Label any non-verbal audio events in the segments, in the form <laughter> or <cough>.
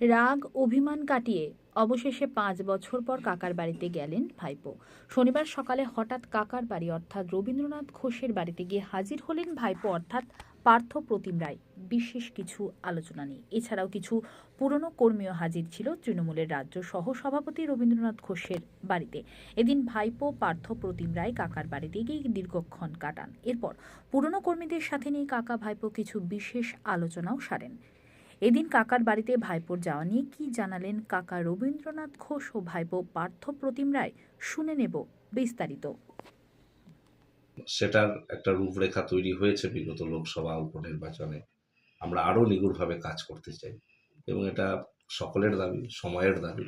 রাগ, অভিমান কাটিয়ে অবশেষে পাঁচ বছর পর কাকার বাড়িতে গেলেন ভাইপো। শনিবার সকালে হঠাৎ কাকার বাড়ি অর্থাৎ রবীন্দ্রনাথ ঘোষের বাড়িতে গিয়ে হাজির হলেন ভাইপো অর্থাৎ পার্থ প্রতিম রায়। বিশেষ কিছু আলোচনা নিয়ে এছাড়াও কিছু পুরনো কর্মীও হাজির ছিল তৃণমূলের রাজ্য সহ সভাপতি রবীন্দ্রনাথ ঘোষের বাড়িতে। এদিন ভাইপো, পার্থ প্রতিম রায় কাকার বাড়িতে গিয়ে দীর্ঘক্ষণ কাটান। এরপর পুরনো কর্মীদের সাথে নিয়ে কাকা ভাইপো কিছু বিশেষ আলোচনাও সারেন। এদিন কাকার বাড়িতে ভাইপোর যাওয়া নিয়ে কি জানালেন কাকা রবীন্দ্রনাথ ঘোষ ও ভাইপো পার্থ প্রতিম রায়? শুনে নেব বিস্তারিত। সেটার একটা রূপরেখা তৈরি হয়েছে বিগত লোকসভা উপনির্বাচনে আমরা আরও নিগুড়ভাবে কাজ করতে চাই এবং এটা সকলের দাবি, সময়ের দাবি।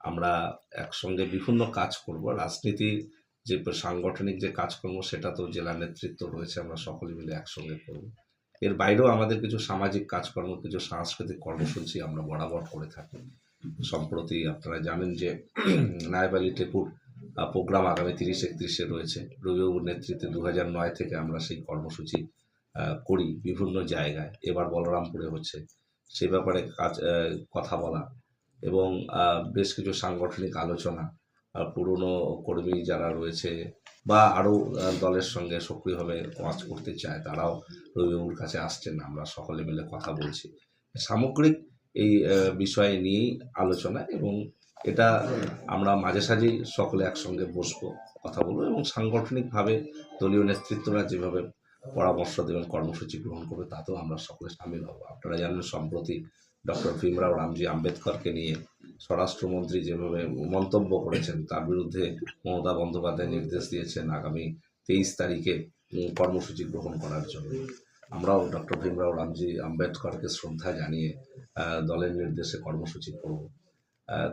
আমরা একসঙ্গে বিভিন্ন কাজ করব। রাজনীতির যে সাংগঠনিক যে কাজকর্ম, সেটা তো জেলা নেতৃত্ব রয়েছে, আমরা সকলে মিলে একসঙ্গে করব। এর বাইরেও আমাদের কিছু সামাজিক কাজকর্ম, কিছু সাংস্কৃতিক কর্মসূচি আমরা বরাবর করে থাকি। সম্প্রতি আপনারা জানেন যে <clears throat> নায়বালি টেপুর প্রোগ্রাম আগামী তিরিশ একত্রিশে রয়েছে। রবিবাবুর নেতৃত্বে দু নয় থেকে আমরা সেই কর্মসূচি করি বিভিন্ন জায়গায়। এবার বলরামপুরে হচ্ছে। সে ব্যাপারে কাজ কথা বলা এবং বেশ কিছু সাংগঠনিক আলোচনা পুরনো কর্মী যারা রয়েছে বা আরও দলের সঙ্গে সক্রিয়ভাবে কাজ করতে চায়, তারাও রবিবাবুর কাছে আসছেন। আমরা সকলে মিলে কথা বলছি। সামগ্রিক এই বিষয় নিয়েই আলোচনা এবং এটা আমরা মাঝে সাঝেই সকলে একসঙ্গে বসবো, কথা বলব এবং সাংগঠনিকভাবে দলীয় নেতৃত্বরা যেভাবে পরামর্শ দেবেন, কর্মসূচি গ্রহণ করবে, তাতেও আমরা সকলে সামিল হব। আপনারা জানেন, সম্প্রতি ডক্টর ভীমরাও রামজি আম্বেদকরকে নিয়ে স্বরাষ্ট্রমন্ত্রী যেভাবে মন্তব্য করেছেন, তার বিরুদ্ধে মমতা বন্দ্যোপাধ্যায় নির্দেশ দিয়েছেন আগামী তেইশ তারিখে কর্মসূচি গ্রহণ করার জন্য। আমরাও ডক্টর ভীমরাও রামজি আম্বেদকরকে শ্রদ্ধা জানিয়ে দলের নির্দেশে কর্মসূচি করব।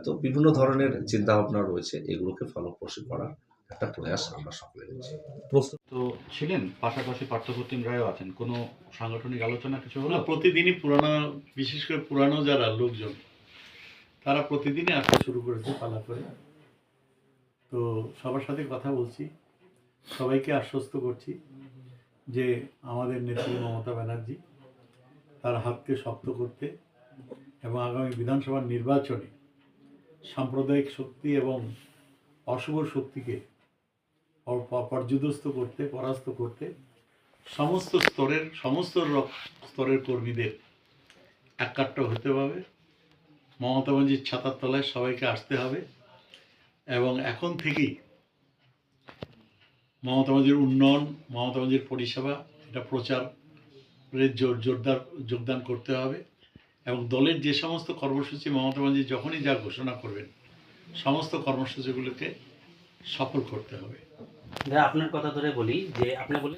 তো বিভিন্ন ধরনের চিন্তাভাবনা রয়েছে, এগুলোকে ফলপ্রসূ করার একটা প্রয়াস আমরা নিচ্ছি প্রস্তুত। তো ছিলেন পাশাপাশি পার্থপ্রতিম রায়ও আছেন। কোনো সাংগঠনিক আলোচনা কিছু হলো? প্রতিদিনই পুরানো বিশেষ করে পুরানো যারা লোকজন তারা প্রতিদিনই আসতে শুরু করেছে পালা করে। তো সবার সাথে কথা বলছি সবাইকে আশ্বস্ত করছি যে আমাদের নেত্রী মমতা ব্যানার্জি তার হাতকে শক্ত করতে এবং আগামী বিধানসভার নির্বাচনে সাম্প্রদায়িক শক্তি এবং অশুভ শক্তিকে পর্যুদস্ত করতে, পরাস্ত করতে সমস্ত স্তরের সমস্ত স্তরের কর্মীদের একাট্ট হতে হবে। মমতা ব্যানার্জির ছাতার তলায় সবাইকে আসতে হবে এবং এখন থেকেই মমতা ব্যানার্জির উন্নয়ন, মমতা ব্যানার্জির পরিষেবা, এটা প্রচারের জোর, জোরদার, যোগদান করতে হবে এবং দলের যে সমস্ত কর্মসূচি মমতা ব্যানার্জি যখনই যা ঘোষণা করবেন, সমস্ত কর্মসূচিগুলোকে সফল করতে হবে। আপনার কথা ধরে বলি যে আপনি বলি